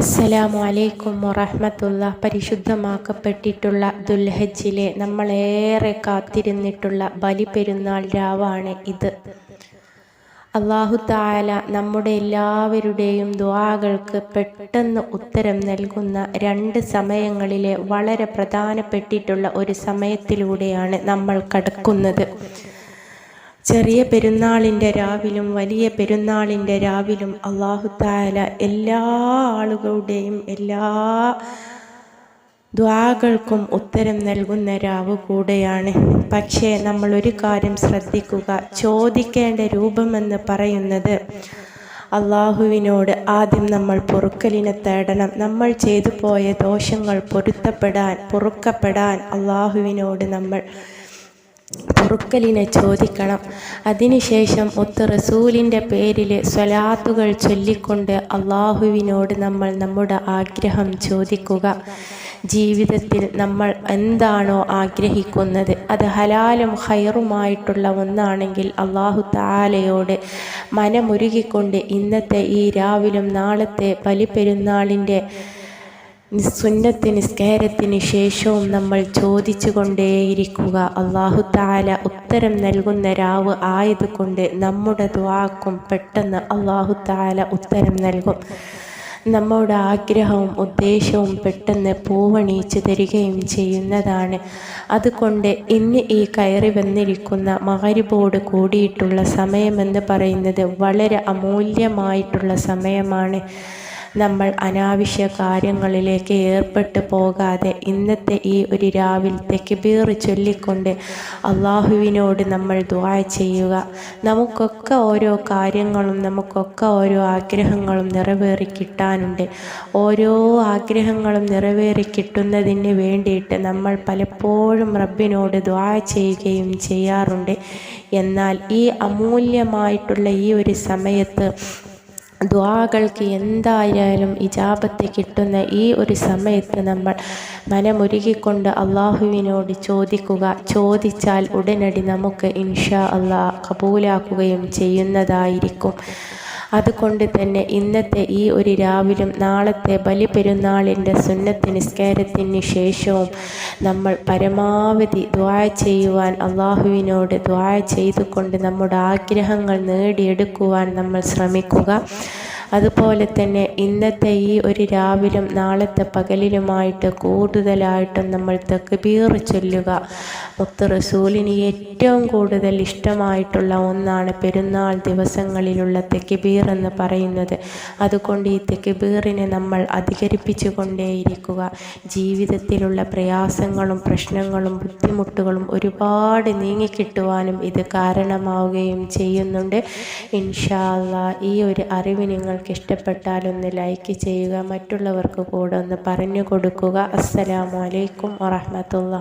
അസ്സലാമു അലൈക്കും വറഹമത്തുള്ള പരിശുദ്ധമാക്കപ്പെട്ടിട്ടുള്ള ദുൽഹജ്ജിലെ നമ്മളേറെ കാത്തിരുന്നിട്ടുള്ള ബലിപെരുന്നാൾ രാവാണ് ഇത്. അള്ളാഹു താല നമ്മുടെ എല്ലാവരുടെയും ദ്വാകൾക്ക് പെട്ടെന്ന് ഉത്തരം നൽകുന്ന രണ്ട് സമയങ്ങളിലെ വളരെ പ്രധാനപ്പെട്ടിട്ടുള്ള ഒരു സമയത്തിലൂടെയാണ് നമ്മൾ കടക്കുന്നത്. ചെറിയ പെരുന്നാളിന്റെ രാവിലും വലിയ പെരുന്നാളിന്റെ രാവിലും അള്ളാഹുത്താല എല്ലാ ആളുകളുടെയും എല്ലാ ദ്വാകൾക്കും ഉത്തരം നൽകുന്ന രാവ് കൂടെയാണ്. പക്ഷേ നമ്മൾ ഒരു കാര്യം ശ്രദ്ധിക്കുക. ചോദിക്കേണ്ട രൂപമെന്ന് പറയുന്നത് അള്ളാഹുവിനോട് ആദ്യം നമ്മൾ പൊറുക്കലിനെ തേടണം. നമ്മൾ ചെയ്തു പോയ ദോഷങ്ങൾ പൊരുത്തപ്പെടാൻ പൊറുക്കപ്പെടാൻ അള്ളാഹുവിനോട് നമ്മൾ പൊറുക്കലിനെ ചോദിക്കണം. അതിനുശേഷം ഒത്ത് റസൂലിന്റെ പേരിൽ സ്വലാത്തുകൾ ചൊല്ലിക്കൊണ്ട് അള്ളാഹുവിനോട് നമ്മൾ നമ്മുടെ ആഗ്രഹം ചോദിക്കുക. ജീവിതത്തിൽ നമ്മൾ എന്താണോ ആഗ്രഹിക്കുന്നത് അത് ഹലാലും ഹൈറുമായിട്ടുള്ള ഒന്നാണെങ്കിൽ അള്ളാഹു താലയോട് മനമുരുകിക്കൊണ്ട് ഇന്നത്തെ ഈ രാവിലും നാളത്തെ ബലിപ്പെരുന്നാളിന്റെ സുന്നത്ത് നിസ്കാരത്തിന് ശേഷവും നമ്മൾ ചോദിച്ചു കൊണ്ടേയിരിക്കുക അള്ളാഹു താല ഉത്തരം നൽകുന്ന രാവ് ആയതുകൊണ്ട് നമ്മുടെ ദ്വാക്കും പെട്ടെന്ന് അള്ളാഹു താല ഉത്തരം നൽകും. നമ്മുടെ ആഗ്രഹവും ഉദ്ദേശവും പെട്ടെന്ന് പൂവണിയിച്ചു തരികയും ചെയ്യുന്നതാണ്. അതുകൊണ്ട് ഇന്ന് ഈ കയറി വന്നിരിക്കുന്ന മകരിബോട് കൂടിയിട്ടുള്ള സമയമെന്ന് പറയുന്നത് വളരെ അമൂല്യമായിട്ടുള്ള സമയമാണ്. നമ്മൾ അനാവശ്യ കാര്യങ്ങളിലേക്ക് ഏർപ്പെട്ടു പോകാതെ ഇന്നത്തെ ഈ ഒരു രാവിലത്തെ കിബീർ ചൊല്ലിക്കൊണ്ട് അള്ളാഹുവിനോട് നമ്മൾ ദ്വാ ചെയ്യുക. നമുക്കൊക്കെ ഓരോ കാര്യങ്ങളും നമുക്കൊക്കെ ഓരോ ആഗ്രഹങ്ങളും നിറവേറി കിട്ടാനുണ്ട്. ഓരോ ആഗ്രഹങ്ങളും നിറവേറി കിട്ടുന്നതിന് വേണ്ടിയിട്ട് നമ്മൾ പലപ്പോഴും റബ്ബിനോട് ദ്വാ ചെയ്യുകയും ചെയ്യാറുണ്ട്. എന്നാൽ ഈ അമൂല്യമായിട്ടുള്ള ഈ ഒരു സമയത്ത് ദ്വാകൾക്ക് എന്തായാലും ഇജാബത്ത് കിട്ടുന്ന ഈ ഒരു സമയത്ത് നമ്മൾ മനമൊരുകിക്കൊണ്ട് അള്ളാഹുവിനോട് ചോദിക്കുക. ചോദിച്ചാൽ ഉടനടി നമുക്ക് ഇൻഷാ അള്ളാഹ് കബൂലാക്കുകയും ചെയ്യുന്നതായിരിക്കും. അതുകൊണ്ട് തന്നെ ഇന്നത്തെ ഈ ഒരു രാവിലും നാളത്തെ ബലിപെരുന്നാളിന്റെ സുന്നത്ത് നിസ്കാരത്തിന് ശേഷവും നമ്മൾ പരമാവധി ദ്വായ ചെയ്യുവാൻ അള്ളാഹുവിനോട് ദ്വായ ചെയ്തുകൊണ്ട് നമ്മുടെ ആഗ്രഹങ്ങൾ നേടിയെടുക്കുവാൻ നമ്മൾ ശ്രമിക്കുക. അതുപോലെ തന്നെ ഇന്നത്തെ ഈ ഒരു രാവിലും നാളത്തെ പകലിലുമായിട്ട് കൂടുതലായിട്ടും നമ്മൾ തക്ബീർ ചൊല്ലുക. മുക്ത റസൂലിന് ഏറ്റവും കൂടുതൽ ഇഷ്ടമായിട്ടുള്ള ഒന്നാണ് പെരുന്നാൾ ദിവസങ്ങളിലുള്ള തെക്കുബീർ എന്ന് പറയുന്നത്. അതുകൊണ്ട് ഈ തെക്കുബീറിനെ നമ്മൾ അധികരിപ്പിച്ചു കൊണ്ടേയിരിക്കുക ജീവിതത്തിലുള്ള പ്രയാസങ്ങളും പ്രശ്നങ്ങളും ബുദ്ധിമുട്ടുകളും ഒരുപാട് നീങ്ങിക്കിട്ടുവാനും ഇത് കാരണമാവുകയും ചെയ്യുന്നുണ്ട്. ഇൻഷാല്ല ഈ ഒരു അറിവ് നിങ്ങൾ നിങ്ങൾക്ക് ഇഷ്ടപ്പെട്ടാൽ ഒന്ന് ലൈക്ക് ചെയ്യുക മറ്റുള്ളവർക്ക് കൂടെ ഒന്ന് പറഞ്ഞു കൊടുക്കുക. അസ്സലാമലൈക്കും വറഹമത്തുള്ള